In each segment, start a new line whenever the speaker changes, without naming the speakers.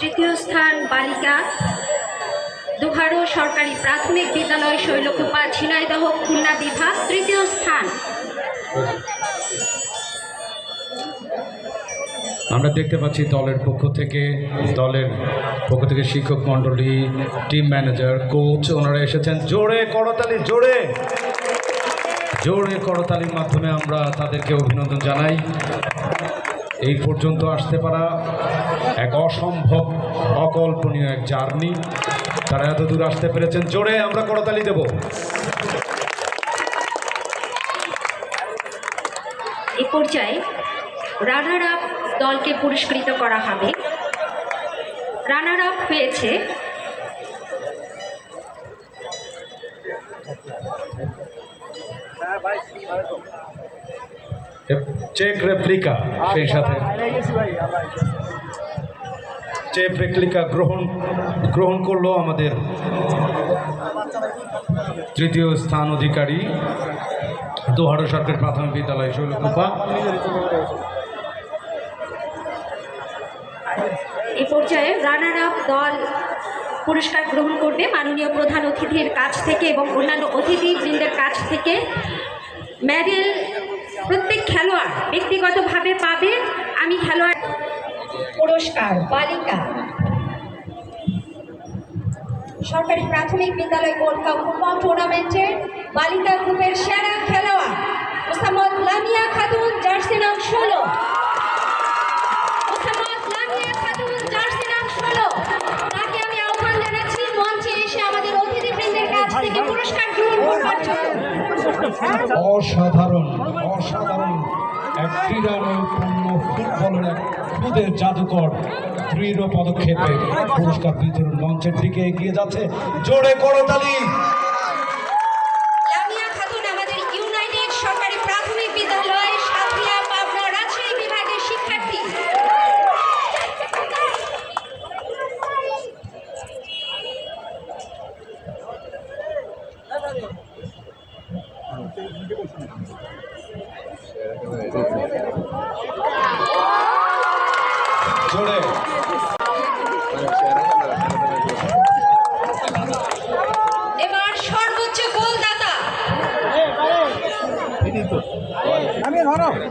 তৃতীয় স্থান বালিকা। দুহারো সরকারি প্রাথমিক বিদ্যালয় শৈলকুপা, ঝিনাইদহ, খুলনা বিভাগ তৃতীয় স্থান।
আমরা দেখতে পাচ্ছি দলের পক্ষ থেকে, দলের পক্ষ থেকে শিক্ষক মণ্ডলী টিম ম্যানেজার কোচ ওনারা এসেছেন। জোরে করতালি, জোরে। জোরে করতালির মাধ্যমে আমরা তাদেরকে অভিনন্দন জানাই। এই পর্যন্ত আসতে পারা এক অসম্ভব অকল্পনীয় এক জার্নি। তারা এত দূর আসতে পেরেছেন জোরে আমরা করতালি দেব।
এ পর্যায়ে রানার আপ দলকে পুরস্কৃত করা হবে। রানার আপ হয়েছে
চেক রেপ্লিকা সেই সাথে। চেক রেপ্লিকা গ্রহণ গ্রহণ করল আমাদের তৃতীয় স্থান অধিকারী, দোহারো সরকারি প্রাথমিক বিদ্যালয় শৈলকুপা
এ পর্যায়ে রানার আপ দল পুরস্কার গ্রহণ করবে মাননীয় প্রধান অতিথির কাছ থেকে এবং অন্যান্য অতিথিবৃন্দের কাছ থেকে। মেডেল প্রত্যেক খেলোয়াড় ব্যক্তিগতভাবে পাবে আমি খেলোয়াড় পুরস্কার, বালিকা। সরকারি প্রাথমিক বিদ্যালয় গোল্ড কাপ ফুটবল টুর্নামেন্টের বালিকা গ্রুপের সেরা খেলোয়াড় মোসাম্মদ লামিয়া খাতুন, জার্সি নাম ষোলো মোসাম্মদ লামিয়া খাতুন জার্সি নাম ষোলো তাকে আমি আহ্বান জানাচ্ছি মঞ্চে এসে আমাদের অতিথিবৃন্দের কাছ থেকে পুরস্কার গ্রহণ করবার জন্য
অসাধারণ অসাধারণ। এক ক্রীড়া নৈপুণ্য ফুটবলের এক খুদের জাদুকর দৃঢ় পদক্ষেপে পুরস্কার বিতরণ মঞ্চের দিকে এগিয়ে যাচ্ছে। জোরে করতালি
লামিয়া খাতুন আমাদের ইউনাইটেড সরকারি প্রাথমিক বিদ্যালয় সাথিয়া পাবনা রাজশাহী বিভাগের শিক্ষার্থী
জোরে
এবার সর্বোচ্চ গোলদাতা
আমি ধরো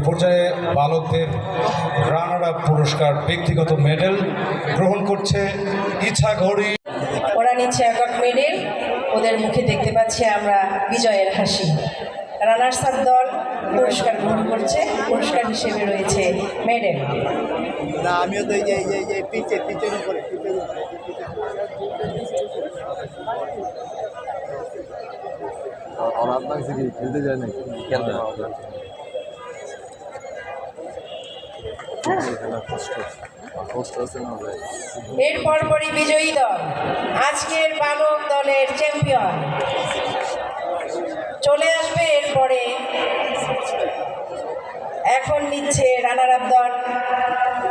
এ পর্যায়ে বালকদের রানার আপ পুরস্কার ব্যক্তিগত মেডেল গ্রহণ করছে ইচ্ছা ঘড়ি।
ওরা নিচ্ছে একক মেডেল ওদের মুখে দেখতে পাচ্ছি আমরা বিজয়ের হাসি। রানার্স আপ দল পুরস্কার গ্রহণ করছে পুরস্কার হিসেবে রয়েছে মেডেল।
না আমিও তো এই যে এই যে- পিচে পিচের উপরে পিচের উপরে
অনাথ মাংস খেলতে যায় নাকি? খেলতে
এর পরপরই বিজয়ী দল, আজকের বালক দলের চ্যাম্পিয়ন চলে আসবে এরপরে এখন নিচ্ছে রানার আপ দল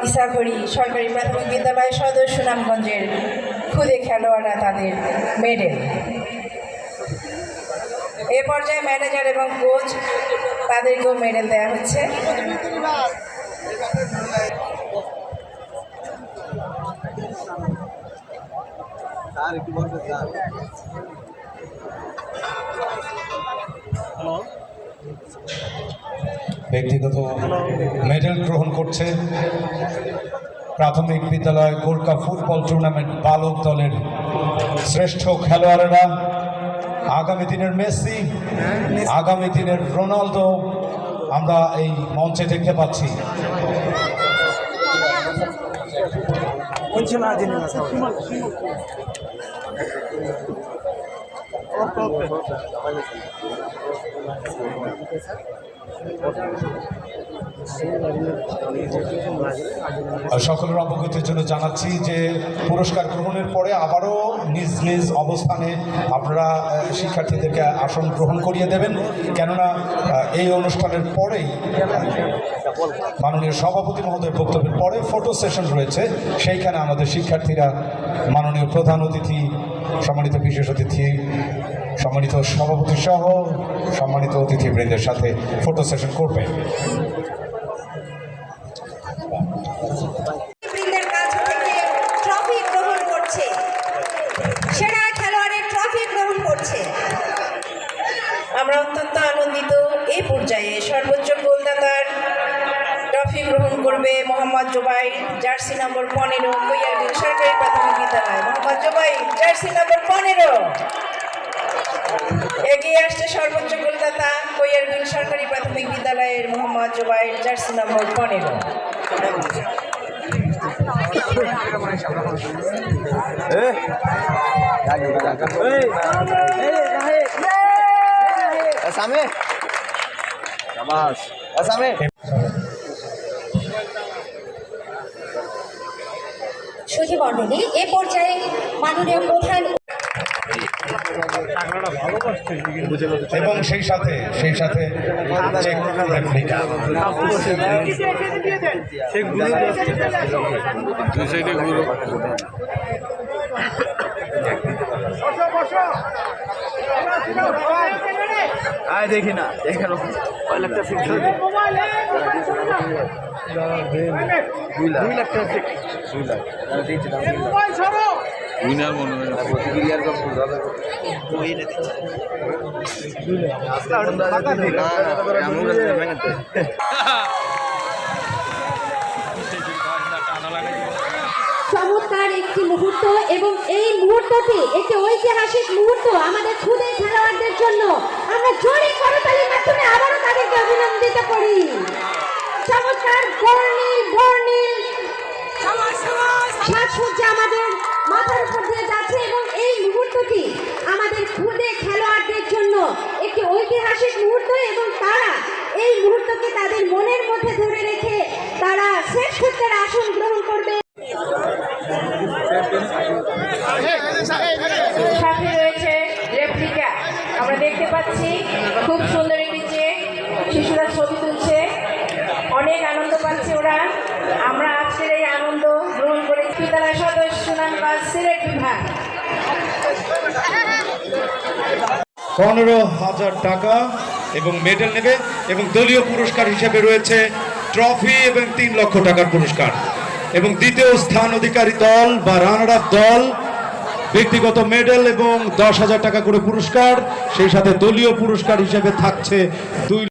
ইসাগরি সরকারি প্রাথমিক বিদ্যালয় সদর সুনামগঞ্জের খুদে খেলোয়াড়রা তাদের মেডেল এ পর্যায়ে ম্যানেজার এবং কোচ তাদেরকেও মেডেল দেওয়া হচ্ছে।
স্যার একটু স্যার
ব্যক্তিগত মেডেল গ্রহণ করছে প্রাথমিক বিদ্যালয় কাপ ফুটবল টুর্নামেন্ট বালক দলের শ্রেষ্ঠ খেলোয়াড়েরা। আগামী দিনের মেসি আগামী দিনের রোনালদো আমরা এই মঞ্চে দেখতে পাচ্ছি।
కొంచెం
সকলের অবগতির জন্য জানাচ্ছি যে পুরস্কার গ্রহণের পরে আবারও নিজ নিজ অবস্থানে আপনারা শিক্ষার্থীদেরকে আসন গ্রহণ করিয়ে দেবেন। কেননা এই অনুষ্ঠানের পরেই মাননীয় সভাপতি মহোদয়ের বক্তব্যের পরে ফটো সেশন রয়েছে। সেইখানে আমাদের শিক্ষার্থীরা মাননীয় প্রধান অতিথি, সম্মানিত বিশেষ অতিথি সম্মানিত সভাপতি সহ সম্মানিত অতিথিবৃন্দের সাথে ফটো সেশন করবে।
আমরা অত্যন্ত আনন্দিত এই পর্যায়ে সর্বোচ্চ গোলদাতার ট্রফি গ্রহণ করবে মোহাম্মদ জোবাই জার্সি নম্বর পনেরো কৈয়ারবিল সরকারি প্রাথমিক বিদ্যালয়। মোহাম্মদ জোবাই জার্সি নম্বর পনেরো। এগিয়ে আসছে সর্বোচ্চ গোলদাতা কৈয়ারবিল সরকারি প্রাথমিক বিদ্যালয়ের মোহাম্মদ জোবাই জার্সি নম্বর পনেরো।
সুধী মণ্ডলী এ পর্যায়ে মাননীয় প্রধান
এবং সেই সাথে সেই সাথে চেক রেপ্লিকা।
দুই সাইডে ঘুরো।
আয় দেখি না এখানে কয় লাখ টাকা ফিক্স দুই লাখ। দুই লাখ টাকা ফিক্স দুই লাখ। দিচ্ছি দাম।
উইনার মনে হয়।
ভেঙে
চমৎকার একটি মুহূর্ত এবং এই মুহূর্তটি একটি ঐতিহাসিক মুহূর্ত আমাদের খুদে খেলোয়াড়দের জন্য। আমরা জোরে করতালির মাধ্যমে আবারও তাদেরকে অভিনন্দিত করি চমৎকার বর্ণিল বর্ণিল। সাজসজ্জা আমাদের মাথার দিয়ে যাচ্ছে এবং এই মুহূর্তটি আমাদের খুদে খেলোয়াড়দের জন্য একটি ঐতিহাসিক মুহূর্ত এবং তারা এই মুহূর্তকে তাদের মনের মধ্যে ধরে রেখে তারা শ্রেষ্ঠত্বের আসন গ্রহণ করবে।
সাথে রয়েছে রেপ্লিকা আমরা দেখতে পাচ্ছি খুব সুন্দর একটি শিশুরা ছবি তুলছে। অনেক আনন্দ পাচ্ছে ওরা। আমরা আজকের এই আনন্দ বিদ্যালয় সদস্য সিলেট বিভাগ।
পনেরো হাজার টাকা এবং মেডেল নেবে এবং দলীয় পুরস্কার হিসেবে রয়েছে ট্রফি এবং তিন লক্ষ টাকার পুরস্কার। এবং দ্বিতীয় স্থান অধিকারী দল বা রানার আপ দল, ব্যক্তিগত মেডেল এবং দশ হাজার টাকা করে পুরস্কার, সেই সাথে দলীয় পুরস্কার হিসেবে থাকছে দুই